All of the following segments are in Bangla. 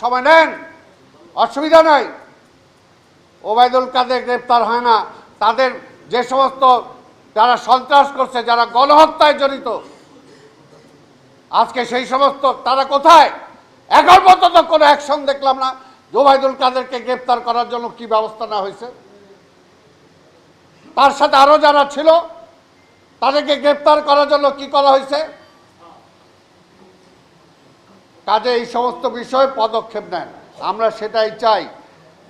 সময় নেন। অসুবিধা নাই। ওবায়দুল কাদের গ্রেপ্তার হয় না। তাদের যে সমস্ত যারা সন্ত্রাস করছে, যারা গণহত্যায় জড়িত, আজকে সেই সমস্ত, তারা কোথায়? এখন পর্যন্ত কোনো অ্যাকশন দেখলাম না। ওবায়দুল কাদেরকে গ্রেপ্তার করার জন্য কি ব্যবস্থা নেওয়া হয়েছে? তার সাথে আরও যারা ছিল, তাদেরকে গ্রেপ্তার করার জন্য কি করা হয়েছে? কাজে এই সমস্ত বিষয়ে পদক্ষেপ নেন। আমরা সেটাই চাই।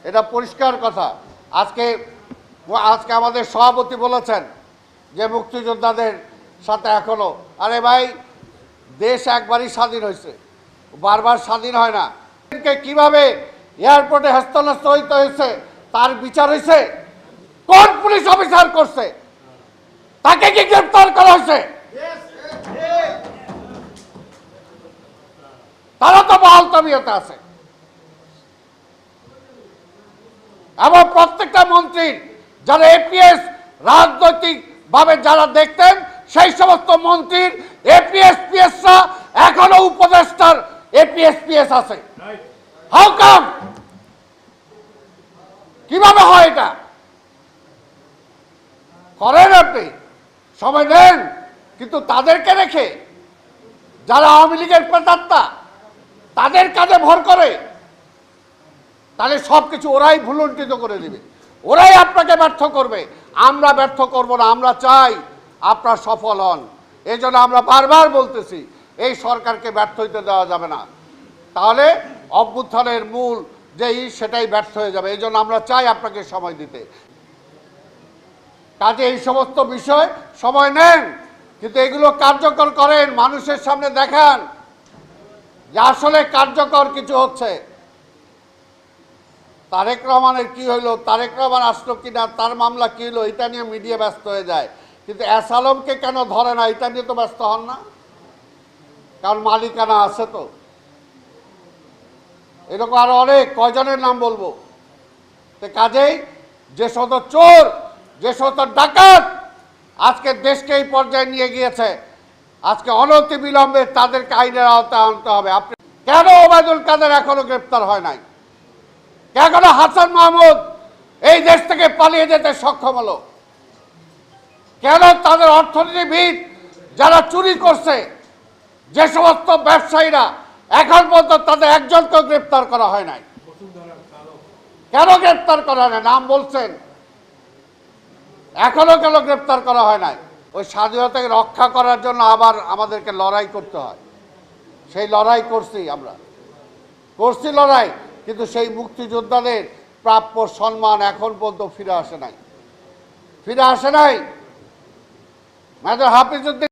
এটা পরিষ্কার কথা। আজকে আজকে আমাদের সভাপতি বলেছেন যে মুক্তিযোদ্ধাদের সাথে এখনও। আরে ভাই, দেশ একবারই স্বাধীন হয়েছে। বারবার স্বাধীন হয় না। কীভাবে এয়ারপোর্টে হস্তনস্ত হইতে হয়েছে, তার বিচার হয়েছে, কোন পুলিশ অফিসার করছে, তাকে কি গ্রেপ্তার করা হয়েছে? তারা তো বহাল তবিয়তে আছে। এবং প্রত্যেকটা মন্ত্রীর যারা এপিএস রাজনৈতিক ভাবে যারা দেখতেন, সেই সমস্ত মন্ত্রীর এপিএস পিএসরা এখনও উপদেষ্টার এপিএস পিএস আছে। হাউ কাম কীভাবে হয় এটা? করেন আপনি। সময় নেন কিন্তু তাদেরকে রেখে যারা আওয়ামী লীগের প্রেতাত্মা তাদের কাজে ভর করে, তাহলে সব কিছু ওরাই ভুলুণ্ঠিত করে দিবে। ওরাই আপনাকে ব্যর্থ করবে। আমরা ব্যর্থ করব না, আমরা চাই আপনার সফল হন। এই জন্য আমরা বারবার বলতেছি, এই সরকারকে ব্যর্থ হইতে দেওয়া যাবে না। তাহলে অভ্যুত্থানের মূল যেই, সেটাই ব্যর্থ হয়ে যাবে। এই জন্য আমরা চাই আপনাকে সময় দিতে। কাজে এই সমস্ত বিষয় সময় নেন, কিন্তু এগুলো কার্যকর করেন, মানুষের সামনে দেখান। যে আসলে কার্যকর কিছু হচ্ছে। তারেক রহমানের কি হইল, তারেক রহমান আসলো কিনা, তার মামলা কি হইল, এটা নিয়ে মিডিয়া ব্যস্ত হয়ে যায়। কিন্তু এস আলমকে কেন ধরে না, এটা নিয়ে তো ব্যস্ত হন না। কারণ মালিকানা আছে তো। এরকম আরও অনেক, কয়জনের নাম বলব? তো কাজেই যে শত চোর, যে শত ডাকাত আজকে দেশকে এই পর্যায়ে নিয়ে গিয়েছে। আজকে অনতি বিলম্বে তাদেরকে আইনের আওতায় আনতে হবে। আপনি কেন ওবায়দুল কাদের এখনও গ্রেপ্তার হয় নাই? কেন হাসান মাহমুদ এই দেশ থেকে পালিয়ে যেতে সক্ষম হলো? কেন তাদের অর্থনীতিবিদ যারা চুরি করছে, যে সমস্ত ব্যবসায়ীরা এখন পর্যন্ত তাদের একজনকেও গ্রেপ্তার করা হয় নাই? কেন গ্রেপ্তার করা হয় নাম বলছেন। এখনও কেন গ্রেপ্তার করা হয় নাই? ওই স্বাধীনতাকে রক্ষা করার জন্য আবার আমাদেরকে লড়াই করতে হয়। সেই লড়াই করছি আমরা। করছি লড়াই, কিন্তু সেই মুক্তিযোদ্ধাদের প্রাপ্য সম্মান এখন পর্যন্ত ফিরে আসে নাই। ফিরে আসে নাই। মেজর হাফিজুদ্দিন